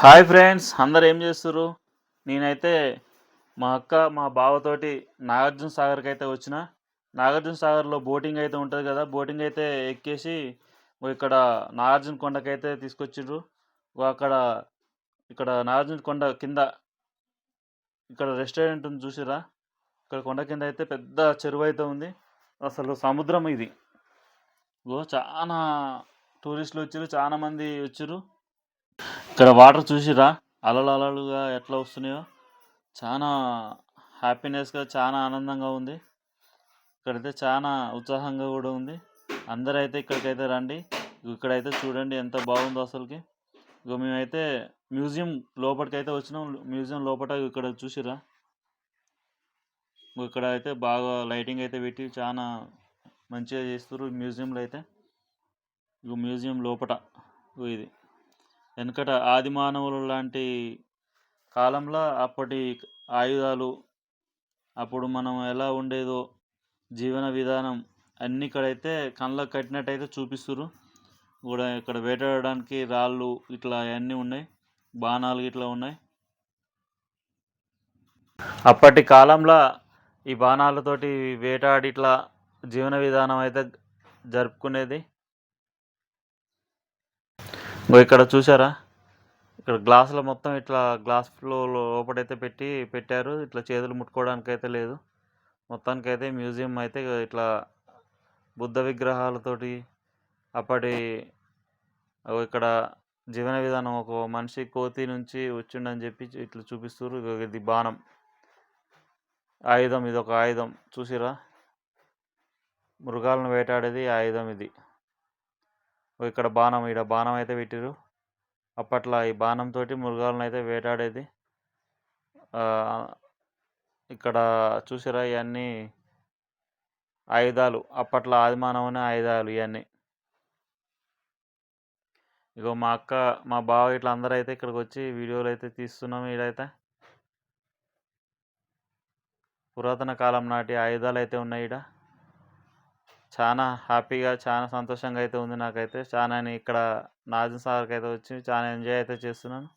Hi friends అందరు ఏం చేస్తారు నేనైతే మా అక్క మా బావతోటి నాగార్జున సాగర్కి అయితే వచ్చిన. నాగార్జున సాగర్లో బోటింగ్ అయితే ఉంటుంది కదా బోటింగ్ అయితే ఎక్కేసి ఇక్కడ నాగార్జున కొండకి అయితే అక్కడ ఇక్కడ నాగార్జున కొండ కింద ఇక్కడ రెస్టారెంట్ ఉంది చూసిరా ఇక్కడ కొండ కింద అయితే పెద్ద చెరువు అయితే ఉంది. అసలు సముద్రం ఇది. ఓ చాలా టూరిస్టులు వచ్చారు చాలామంది వచ్చారు ఇక్కడ వాటర్ చూసిరా? అలలు అలలుగా ఎట్లా వస్తున్నాయో? చాలా హ్యాపీనెస్గా చాలా ఆనందంగా ఉంది. ఇక్కడైతే చాలా ఉత్సాహంగా కూడా ఉంది. అందరూ అయితే ఇక్కడికైతే రండి. ఇక్కడైతే చూడండి ఎంత బాగుందో అసలుకి. ఇక మేమైతే మ్యూజియం లోపలికి అయితే వచ్చినాం. మ్యూజియం లోపల ఇక్కడ చూసిరా? ఇక్కడ అయితే బాగా లైటింగ్ అయితే పెట్టి చాలా మంచిగా చేస్తారు మ్యూజియంలో అయితే. ఇక మ్యూజియం లోపట. ఇది. వెనకట ఆది మానవులు లాంటి కాలంలో అప్పటి ఆయుధాలు అప్పుడు మనం ఎలా ఉండేదో జీవన విధానం అన్నీ ఇక్కడైతే కళ్ళకు కట్టినట్టయితే చూపిస్తురు కూడా ఇక్కడ వేటాడడానికి రాళ్ళు ఇట్లా అవన్నీ ఉన్నాయి బాణాలు ఇట్లా ఉన్నాయి. అప్పటి కాలంలో ఈ బాణాలతోటి వేటాడి ఇట్లా జీవన విధానం అయితే జరుపుకునేది. ఇక్కడ చూసారా ఇక్కడ గ్లాసులో మొత్తం ఇట్లా గ్లాస్ ఫ్లో లోపడైతే పెట్టి పెట్టారు. ఇట్లా చేతులు ముట్టుకోవడానికి అయితే లేదు. మొత్తానికి అయితే మ్యూజియం అయితే ఇట్లా బుద్ధ విగ్రహాలతోటి అప్పటి ఇక్కడ జీవన విధానం ఒక మనిషి కోతి నుంచి వచ్చిండని చెప్పి ఇట్లా చూపిస్తారు ఇది బాణం. ఆయుధం ఇది ఒక ఆయుధం. చూసిరా మృగాలను వేటాడేది ఆయుధం ఇది. ఇక్కడ బాణం ఇక్కడ బాణం అయితే పెట్టిరు అప్పట్లో ఈ బాణంతో మృగాలను అయితే వేటాడేది. ఇక్కడ చూసారా ఇవన్నీ ఆయుధాలు అప్పట్లో ఆదిమానవుని ఆయుధాలు ఇవన్నీ ఇగో మా అక్క మా బావ ఇట్లా అందరూ అయితే ఇక్కడికి వచ్చి వీడియోలు అయితే తీస్తున్నాం ఈడైతే. పురాతన కాలం నాటి ఆయుధాలు అయితే ఉన్నాయి ఈడ. చాలా హ్యాపీగా చాలా సంతోషంగా అయితే ఉంది నాకైతే. చాలా ఇక్కడ నాజన్ సాగర్కి అయితే వచ్చి చాలా ఎంజాయ్ అయితే చేస్తున్నాను.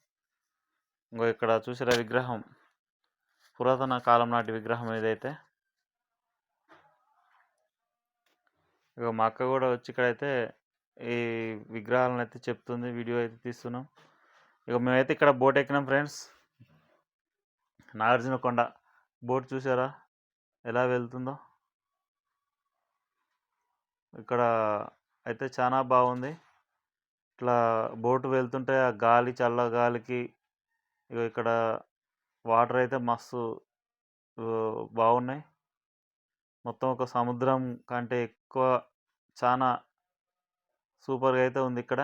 ఇంకో ఇక్కడ చూసారా విగ్రహం. పురాతన కాలం నాటి విగ్రహం ఇదైతే. ఇక మా అక్క కూడా వచ్చి ఇక్కడైతే ఈ విగ్రహాలను అయితే చెప్తుంది వీడియో అయితే తీస్తున్నాం. ఇక మేమైతే ఇక్కడ బోట్ ఎక్కినాం ఫ్రెండ్స్. నాగార్జునకొండ బోట్ చూసారా? ఎలా వెళ్తుందో? ఇక్కడ అయితే చాలా బాగుంది. ఇట్లా బోటు వెళ్తుంటే ఆ గాలి చల్ల గాలికి ఇక్కడ వాటర్ అయితే మస్తు బాగున్నాయి. మొత్తం ఒక సముద్రం కంటే ఎక్కువ చాలా సూపర్గా అయితే ఉంది ఇక్కడ.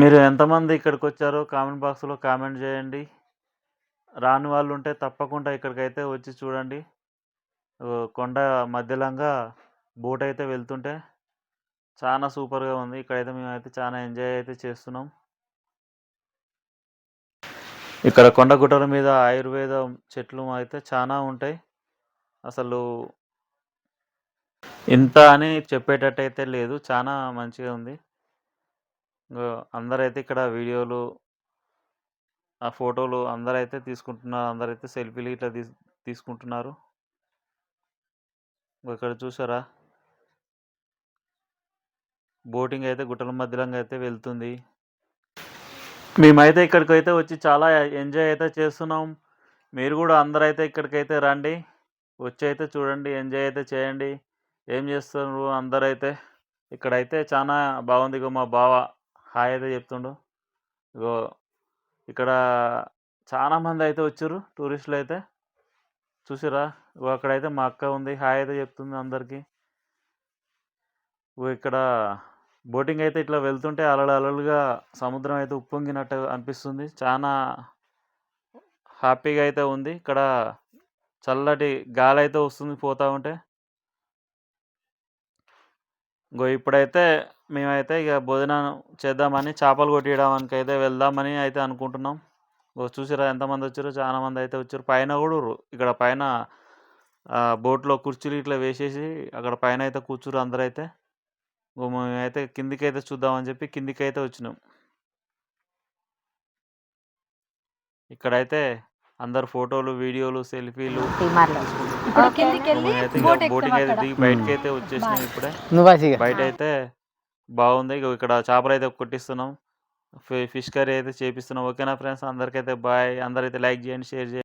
మీరు ఎంతమంది ఇక్కడికి వచ్చారో కామెంట్ బాక్స్లో కామెంట్ చేయండి. రాని వాళ్ళు ఉంటే తప్పకుండా ఇక్కడికైతే వచ్చి చూడండి. కొండ మధ్యలంగా బోట్ అయితే వెళ్తుంటే చాలా సూపర్గా ఉంది. ఇక్కడైతే మేమైతే చాలా ఎంజాయ్ అయితే చేస్తున్నాం. ఇక్కడ కొండ గుట్టల మీద ఆయుర్వేద చెట్లు అయితే చాలా ఉంటాయి. అసలు ఇంత అని చెప్పేటట్టు అయితే లేదు. చాలా మంచిగా ఉంది. అందరైతే ఇక్కడ వీడియోలు ఆ ఫోటోలు అందరైతే తీసుకుంటున్నారు. అందరైతే సెల్ఫీలు ఇట్లా తీసుకుంటున్నారు. ఇక్కడ చూసారా బోటింగ్ అయితే గుట్టల మధ్యలో అయితే వెళ్తుంది. మేమైతే ఇక్కడికి అయితే వచ్చి చాలా ఎంజాయ్ అయితే చేస్తున్నాం. మీరు కూడా అందరూ అయితే ఇక్కడికైతే రండి. వచ్చి అయితే చూడండి ఎంజాయ్ అయితే చేయండి. ఏం చేస్తున్నారు అందరైతే? ఇక్కడైతే చాలా బాగుంది. ఇగో మా బావ హాయ్ అయితే చెప్తుండు. ఇగో ఇక్కడ చాలామంది అయితే వచ్చారు టూరిస్టులు అయితే. చూసిరా అక్కడైతే మా అక్క ఉంది. హాయ్ అయితే చెప్తుంది అందరికీ. ఇక్కడ బోటింగ్ అయితే ఇట్లా వెళ్తుంటే అలలు అలలుగా సముద్రం అయితే ఉప్పొంగినట్టు అనిపిస్తుంది. చాలా హ్యాపీగా అయితే ఉంది. ఇక్కడ చల్లటి గాలి అయితే వస్తుంది పోతూ ఉంటే. ఇంకో ఇప్పుడైతే మేమైతే ఇక భోజనం చేద్దామని చేపలు కొట్టియడానికి అయితే వెళ్దామని అయితే అనుకుంటున్నాం. చూసిరా ఎంతమంది వచ్చారో చాలా మంది అయితే వచ్చారు పైన కూడా. ఇక్కడ పైన బోట్లో కుర్చీలు ఇట్లా వేసేసి అక్కడ పైన అయితే కూర్చురు అందరూ అయితే ఇంగో మేమైతే కిందికైతే చూద్దామని చెప్పి కిందికైతే వచ్చినాం. ఇక్కడైతే అందరు ఫోటోలు, వీడియోలు, సెల్ఫీలు బోటింగ్ అయితే దిగి అక్కడ బయటకైతే వచ్చేసినాం. ఇప్పుడే. బసిగా బయటైతే బాగుంది. ఇగో ఇక్కడ చేపలైతే కొట్టిస్తున్నాం. ఫి ఫిష్ కర్రీ అయితే చేపిస్తున్నాం. ఓకేనా ఫ్రెండ్స్ అందరికైతే బాయ్. అందరైతే లైక్ చేయండి, షేర్ చేయండి.